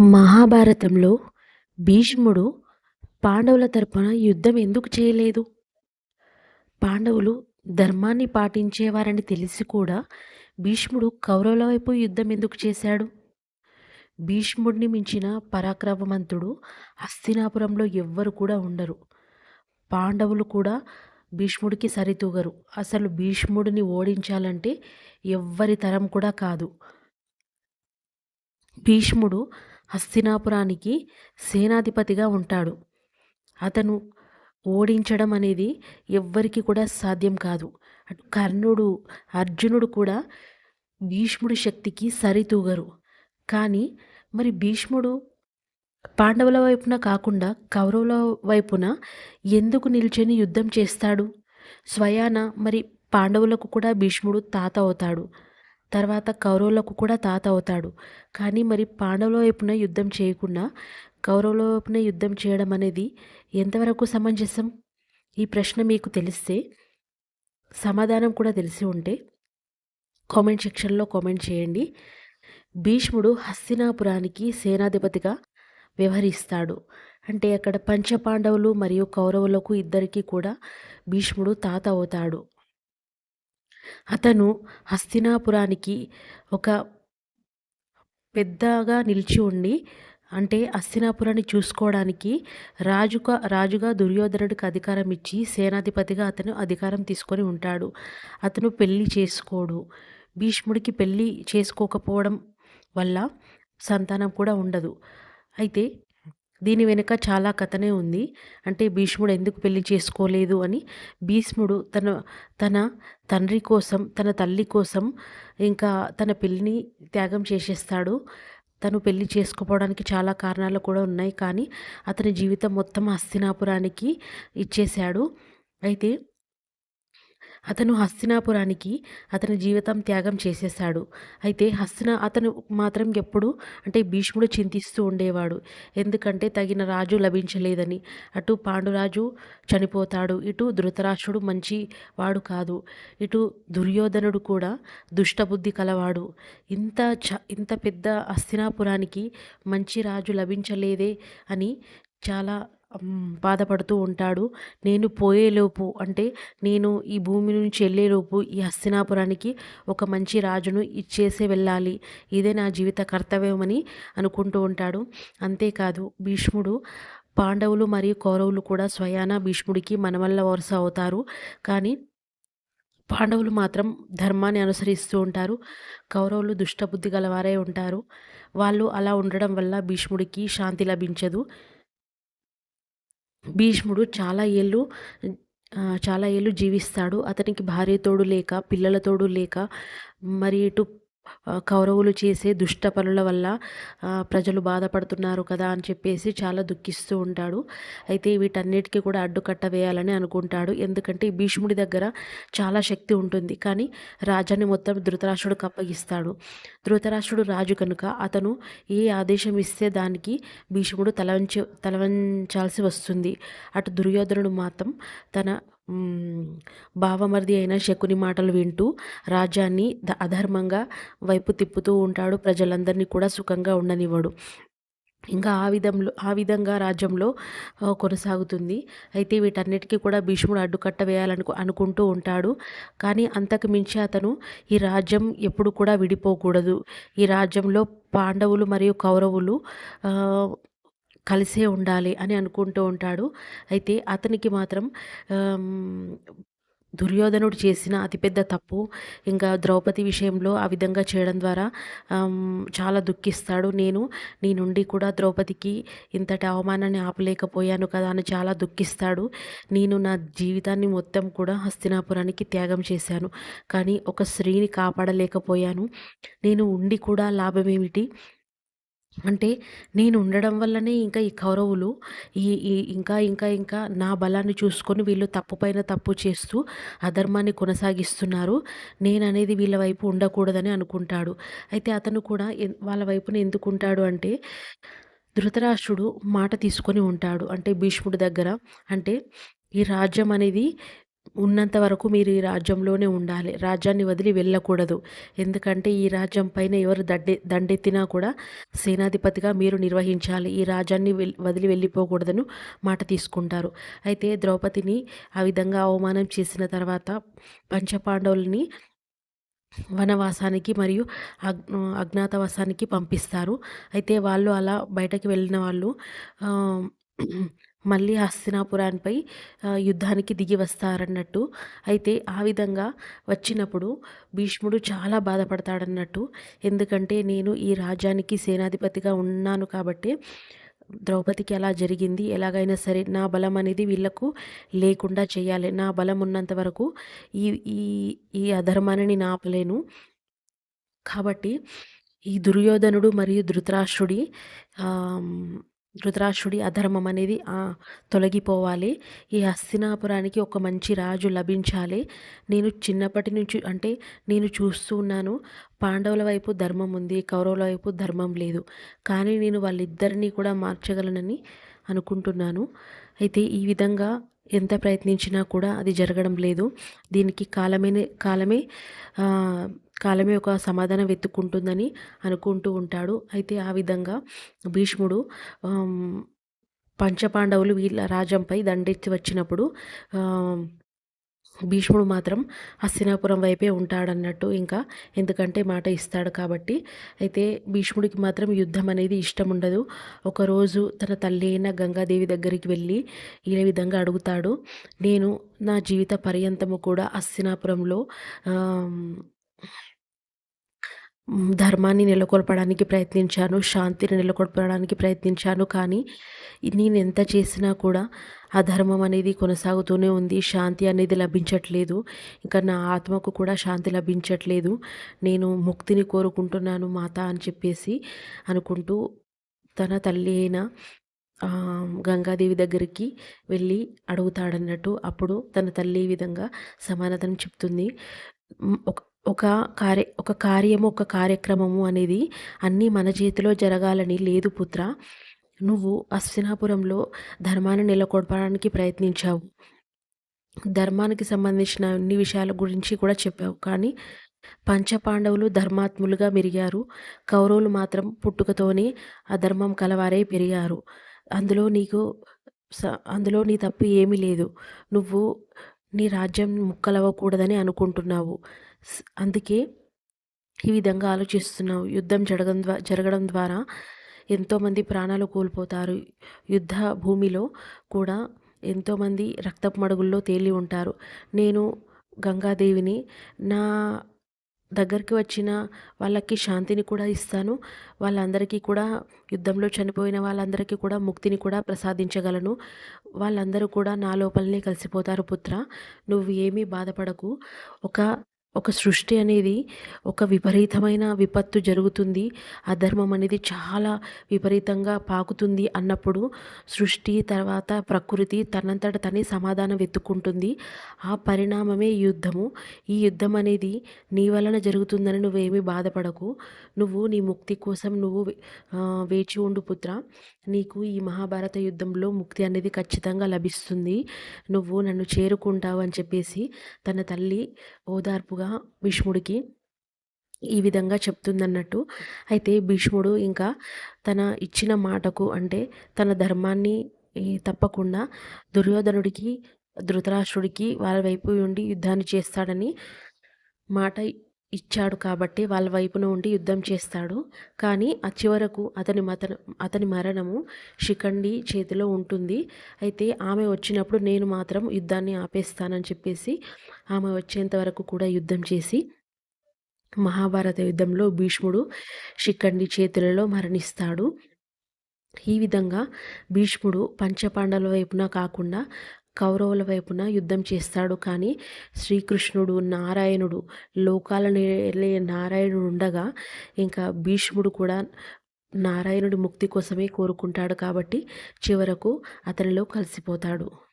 మహాభారతంలో భీష్ముడు పాండవుల తరపున యుద్ధం ఎందుకు చేయలేదు? పాండవులు ధర్మాన్ని పాటించేవారని తెలిసి కూడా భీష్ముడు కౌరవుల వైపు యుద్ధం ఎందుకు చేశాడు? భీష్ముడిని మించిన పరాక్రమవంతుడు హస్తినాపురంలో ఎవ్వరు కూడా ఉండరు. పాండవులు కూడా భీష్ముడికి సరితూగరు. అసలు భీష్ముడిని ఓడించాలంటే ఎవ్వరి తరం కూడా కాదు. భీష్ముడు హస్తినాపురానికి సేనాధిపతిగా ఉంటాడు. అతను ఓడించడం అనేది ఎవ్వరికి కూడా సాధ్యం కాదు. కర్ణుడు అర్జునుడు కూడా భీష్ముడి శక్తికి సరితూగరు. కానీ మరి భీష్ముడు పాండవుల వైపున కాకుండా కౌరవుల వైపున ఎందుకు నిల్చొని యుద్ధం చేస్తాడు? స్వయాన మరి పాండవులకు కూడా భీష్ముడు తాత అవుతాడు. తర్వాత కౌరవులకు కూడా తాత అవుతాడు. కానీ మరి పాండవుల వైపున యుద్ధం చేయకుండా కౌరవుల వైపున యుద్ధం చేయడం అనేది ఎంతవరకు సమంజసం? ఈ ప్రశ్న మీకు తెలిస్తే సమాధానం కూడా తెలిసి ఉంటే కామెంట్ సెక్షన్లో కామెంట్ చేయండి. భీష్ముడు హస్తినాపురానికి సేనాధిపతిగా వ్యవహరిస్తాడు. అంటే అక్కడ పంచపాండవులు మరియు కౌరవులకు ఇద్దరికీ కూడా భీష్ముడు తాత అవుతాడు. అతను హస్తినాపురానికి ఒక పెద్దగా నిలిచి ఉండి అంటే హస్తినాపురాన్ని చూసుకోవడానికి రాజుగా రాజుగా దుర్యోధనుడికి అధికారం ఇచ్చి సేనాధిపతిగా అతను అధికారం తీసుకొని ఉంటాడు. అతను పెళ్ళి చేసుకోడు. భీష్ముడికి పెళ్ళి చేసుకోకపోవడం వల్ల సంతానం కూడా ఉండదు. అయితే దీని వెనుక చాలా కథనే ఉంది. అంటే భీష్ముడు ఎందుకు పెళ్ళి చేసుకోలేదు అని భీష్ముడు తన తన తండ్రి కోసం తన తల్లి కోసం ఇంకా తన పెళ్ళిని త్యాగం చేసేస్తాడు. తను పెళ్ళి చేసుకోవడానికి చాలా కారణాలు కూడా ఉన్నాయి. కానీ అతని జీవితం మొత్తం హస్తినాపురానికి ఇచ్చేశాడు. అయితే అతను హస్తినాపురానికి అతని జీవితం త్యాగం చేసేశాడు. అయితే హస్తిన అతను మాత్రం ఎప్పుడు అంటే భీష్ముడు చింతిస్తూ ఉండేవాడు. ఎందుకంటే తగిన రాజు లభించలేదని. అటు పాండురాజు చనిపోతాడు. ఇటు ధృతరాష్ట్రుడు మంచి వాడు కాదు. ఇటు దుర్యోధనుడు కూడా దుష్టబుద్ధి కలవాడు. ఇంత చ ఇంత పెద్ద హస్తినాపురానికి మంచి రాజు లభించలేదే అని చాలా బాధపడుతూ ఉంటాడు. నేను పోయేలోపు అంటే నేను ఈ భూమి నుంచి వెళ్ళేలోపు ఈ హస్తినాపురానికి ఒక మంచి రాజును ఇచ్చేసే వెళ్ళాలి. ఇదే నా జీవిత కర్తవ్యమని అనుకుంటూ ఉంటాడు. అంతేకాదు భీష్ముడు పాండవులు మరియు కౌరవులు కూడా స్వయాన భీష్ముడికి మనవల్ల వరుస అవుతారు. కానీ పాండవులు మాత్రం ధర్మాన్ని అనుసరిస్తూ ఉంటారు. కౌరవులు దుష్టబుద్ధి గలవారే ఉంటారు. వాళ్ళు అలా ఉండడం వల్ల భీష్ముడికి శాంతి లభించదు. భీష్ముడు చాలా ఏళ్ళు చాలా ఏళ్ళు జీవిస్తాడు. అతనికి భార్య తోడు లేక పిల్లల తోడు లేక మరి ఇటు కౌరవులు చేసే దుష్ట పనుల వల్ల ప్రజలు బాధపడుతున్నారు కదా అని చెప్పేసి చాలా దుఃఖిస్తూ ఉంటాడు. అయితే వీటన్నిటికీ కూడా అడ్డుకట్ట వేయాలని అనుకుంటాడు. ఎందుకంటే భీష్ముడి దగ్గర చాలా శక్తి ఉంటుంది. కానీ రాజాన్ని మొత్తం ధృతరాష్ట్రుడికి అప్పగిస్తాడు. ధృతరాష్ట్రుడు రాజు కనుక అతను ఏ ఆదేశం ఇస్తే దానికి భీష్ముడు తలవంచి తలవంచాల్సి వస్తుంది. అటు దుర్యోధనుడు మాత్రం తన బావమరిది అయిన శకుని మాటలు వింటూ రాజ్యాన్ని అధర్మంగా వైపు తిప్పుతూ ఉంటాడు. ప్రజలందరినీ కూడా సుఖంగా ఉండనివ్వడు. ఇంకా ఆ విధంలో ఆ విధంగా రాజ్యంలో కొనసాగుతుంది. అయితే వీటన్నిటికీ కూడా భీష్ముడు అడ్డుకట్ట వేయాలను అనుకుంటూ ఉంటాడు. కానీ అంతకు మించి అతను ఈ రాజ్యం ఎప్పుడు కూడా విడిపోకూడదు. ఈ రాజ్యంలో పాండవులు మరియు కౌరవులు కలిసే ఉండాలి అని అనుకుంటూ ఉంటాడు. అయితే అతనికి మాత్రం దుర్యోధనుడు చేసిన అతిపెద్ద తప్పు ఇంకా ద్రౌపది విషయంలో ఆ విధంగా చేయడం ద్వారా చాలా దుఃఖిస్తాడు. నేను నీ నుండి కూడా ద్రౌపదికి ఇంతటి అవమానాన్ని ఆపలేకపోయాను కదా అని చాలా దుఃఖిస్తాడు. నేను నా జీవితాన్ని మొత్తం కూడా హస్తినాపురానికి త్యాగం చేశాను. కానీ ఒక స్త్రీని కాపాడలేకపోయాను. నేను ఉండి కూడా లాభమేమిటి? అంటే నేను ఉండడం వల్లనే ఇంకా ఈ కౌరవులు ఈ ఈ ఇంకా ఇంకా ఇంకా నా బలాన్ని చూసుకొని వీళ్ళు తప్పు పైన తప్పు చేస్తూ అధర్మాన్ని కొనసాగిస్తున్నారు. నేను అనేది వీళ్ళ వైపు ఉండకూడదని అనుకుంటాడు. అయితే అతను కూడా వాళ్ళ వైపున ఎందుకుంటాడు అంటే ధృతరాష్ట్రుడు మాట తీసుకొని ఉంటాడు. అంటే భీష్ముడి దగ్గర అంటే ఈ రాజ్యం అనేది ఉన్నంత వరకు మీరు ఈ రాజ్యంలోనే ఉండాలి. రాజ్యాన్ని వదిలి వెళ్ళకూడదు. ఎందుకంటే ఈ రాజ్యం పైన ఎవరు దండె దండెత్తినా కూడా సేనాధిపతిగా మీరు నిర్వహించాలి. ఈ రాజ్యాన్ని వదిలి వెళ్ళిపోకూడదని మాట తీసుకుంటారు. అయితే ద్రౌపదిని ఆ విధంగా అవమానం చేసిన తర్వాత పంచపాండవుల్ని వనవాసానికి మరియు అగ్ అజ్ఞాతవాసానికి పంపిస్తారు. అయితే వాళ్ళు అలా బయటకి వెళ్ళిన వాళ్ళు మళ్ళీ హస్తినాపురాన్పై యుద్ధానికి దిగి వస్తారన్నట్టు. అయితే ఆ విధంగా వచ్చినప్పుడు భీష్ముడు చాలా బాధపడతాడన్నట్టు. ఎందుకంటే నేను ఈ రాజ్యానికి సేనాధిపతిగా ఉన్నాను కాబట్టి ద్రౌపదికి అలా జరిగింది. ఎలాగైనా సరే నా బలం అనేది వీళ్ళకు లేకుండా చేయాలి. నా బలం ఉన్నంత వరకు ఈ ఈ ఈ అధర్మాన్ని నాపలేను కాబట్టి ఈ దుర్యోధనుడు మరియు ధృతరాష్ట్రుడి ధృతరాష్ట్రుడి అధర్మం అనేది తొలగిపోవాలి. ఈ హస్తినాపురానికి ఒక మంచి రాజు లభించాలి. నేను చిన్నప్పటి నుంచి అంటే నేను చూస్తూ ఉన్నాను పాండవుల వైపు ధర్మం ఉంది కౌరవుల వైపు ధర్మం లేదు. కానీ నేను వాళ్ళిద్దరినీ కూడా మార్చగలనని అనుకుంటున్నాను. అయితే ఈ విధంగా ఎంత ప్రయత్నించినా కూడా అది జరగడం లేదు. దీనికి కాలమే కాలమే కాలమే ఒక సమాధానం వెతుక్కుంటుందని అనుకుంటూ ఉంటాడు. అయితే ఆ విధంగా భీష్ముడు పంచపాండవులు వీళ్ళ రాజంపై దండెత్తి వచ్చినప్పుడు భీష్ముడు మాత్రం హస్తినాపురం వైపే ఉంటాడన్నట్టు ఇంకా ఎందుకంటే మాట ఇస్తాడు కాబట్టి. అయితే భీష్ముడికి మాత్రం యుద్ధం అనేది ఇష్టం ఉండదు. ఒకరోజు తన తల్లి అయిన గంగాదేవి దగ్గరికి వెళ్ళి ఈ విధంగా అడుగుతాడు. నేను నా జీవిత పర్యంతము కూడా హస్తినాపురంలో ధర్మాన్ని నెలకొల్పడానికి ప్రయత్నించాను శాంతిని నెలకొల్పడానికి ప్రయత్నించాను కానీ నేను ఎంత చేసినా కూడా ఆ ధర్మం అనేది కొనసాగుతూనే ఉంది. శాంతి అనేది లభించట్లేదు. ఇంకా నా ఆత్మకు కూడా శాంతి లభించట్లేదు. నేను ముక్తిని కోరుకుంటున్నాను మాత అని చెప్పేసి అనుకుంటూ తన తల్లి అయిన గంగాదేవి దగ్గరికి వెళ్ళి అడుగుతాడన్నట్టు అప్పుడు తన తల్లి ఈ విధంగా సమానతను చెప్తుంది. ఒక ఒక కార్య ఒక కార్యము ఒక కార్యక్రమము అనేది అన్నీ మన చేతిలో జరగాలని లేదు పుత్ర. నువ్వు అశ్వినాపురంలో ధర్మాన్ని నెలకొల్పడానికి ప్రయత్నించావు. ధర్మానికి సంబంధించిన అన్ని విషయాల గురించి కూడా చెప్పావు. కానీ పంచపాండవులు ధర్మాత్ములుగా మెరిగారు. కౌరవులు మాత్రం పుట్టుకతోనే అధర్మం కలవారే పెరిగారు. అందులో నీకు అందులో నీ తప్పు ఏమీ లేదు. నువ్వు నీ రాజ్యం ముక్కలవ్వకూడదని అనుకుంటున్నావు. అందుకే ఈ విధంగా ఆలోచిస్తున్నావు. యుద్ధం జరగడం ద్వారా జరగడం ద్వారా ఎంతోమంది ప్రాణాలు కోల్పోతారు. యుద్ధ భూమిలో కూడా ఎంతోమంది రక్తపు మడుగుల్లో తేలి ఉంటారు. నేను గంగాదేవిని నా దగ్గరికి వచ్చిన వాళ్ళకి శాంతిని కూడా ఇస్తాను. వాళ్ళందరికీ కూడా యుద్ధంలో చనిపోయిన వాళ్ళందరికీ కూడా ముక్తిని కూడా ప్రసాదించగలను. వాళ్ళందరూ కూడా నా లోపలనే కలిసిపోతారు పుత్ర. నువ్వు ఏమీ బాధపడకు. ఒక ఒక సృష్టి అనేది ఒక విపరీతమైన విపత్తు జరుగుతుంది. అధర్మం అనేది చాలా విపరీతంగా పాకుతుంది అన్నప్పుడు సృష్టి తర్వాత ప్రకృతి తనంతట తనే సమాధానం వెతుక్కుంటుంది. ఆ పరిణామమే యుద్ధము. ఈ యుద్ధం అనేది నీ వలన జరుగుతుందని నువ్వేమీ బాధపడకు. నువ్వు నీ ముక్తి కోసం నువ్వు వేచి ఉండు పుత్ర. నీకు ఈ మహాభారత యుద్ధంలో ముక్తి అనేది ఖచ్చితంగా లభిస్తుంది. నువ్వు నన్ను చేరుకుంటావు అని చెప్పేసి తన తల్లి ఓదార్పుగా భీష్ముడికి ఈ విధంగా చెప్తుందన్నట్టు. అయితే భీష్ముడు ఇంకా తన ఇచ్చిన మాటకు అంటే తన ధర్మాన్ని తప్పకుండా దుర్యోధనుడికి ధృతరాష్ట్రుడికి వాళ్ళ వైపు ఉండి యుద్ధాన్ని చేస్తాడని మాట ఇచ్చాడు కాబట్టి వాళ్ళ వైపున ఉండి యుద్ధం చేస్తాడు. కానీ ఆ చివరకు అతని మత అతని మరణము శిఖండి చేతిలో ఉంటుంది. అయితే ఆమె వచ్చినప్పుడు నేను మాత్రం యుద్ధాన్ని ఆపేస్తానని చెప్పేసి ఆమె వచ్చేంత వరకు కూడా యుద్ధం చేసి మహాభారత యుద్ధంలో భీష్ముడు శిఖండి చేతులలో మరణిస్తాడు. ఈ విధంగా భీష్ముడు పంచపాండవుల వైపున కాకుండా కౌరవుల వైపున యుద్ధం చేస్తాడు. కానీ శ్రీకృష్ణుడు నారాయణుడు లోకాలను నారాయణుడు ఉండగా ఇంకా భీష్ముడు కూడా నారాయణుడి ముక్తి కోసమే కోరుకుంటాడు. కాబట్టి చివరకు అతనిలో కలిసిపోతాడు.